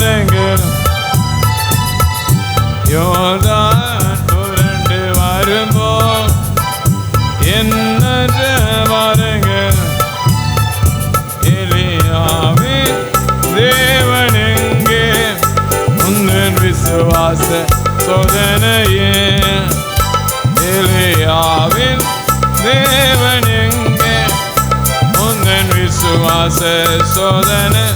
வாரங்கள் யோர்தான் புரண்டு வரும்போ எண்ணற்ற வாரங்கள் எலியாவே தேவனெங்கே உந்தன் விசுவாச சோதனையே. எலியாவின் தேவனெங்கே உந்தன் விசுவாச சோதனை.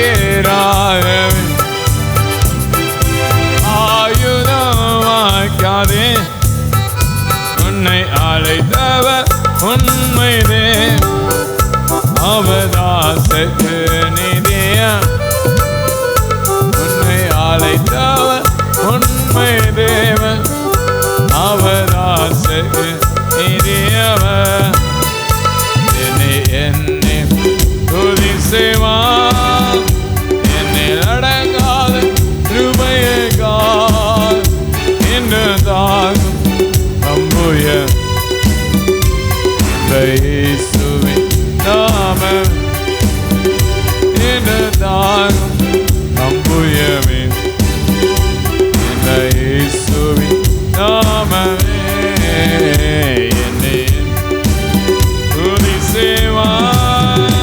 உனக்கு நீராகவே ஆயுதம் வாய்க்காதே உன்னை அழைத்தவர் உண்மைதே. அவதாசத்து நிதியா. உன்னை அழைத்தவர் உண்மை தேவன் அவராசகு நிதியவர். இயேசுவின் நாமம் என்று தாகும் அம்புயமே இந்த இயேசுவின் நாமமே என்னை துதி செய்வான்.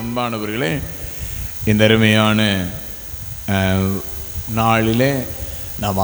அன்பானவர்களே இந்த அருமையான நாளிலே நாம்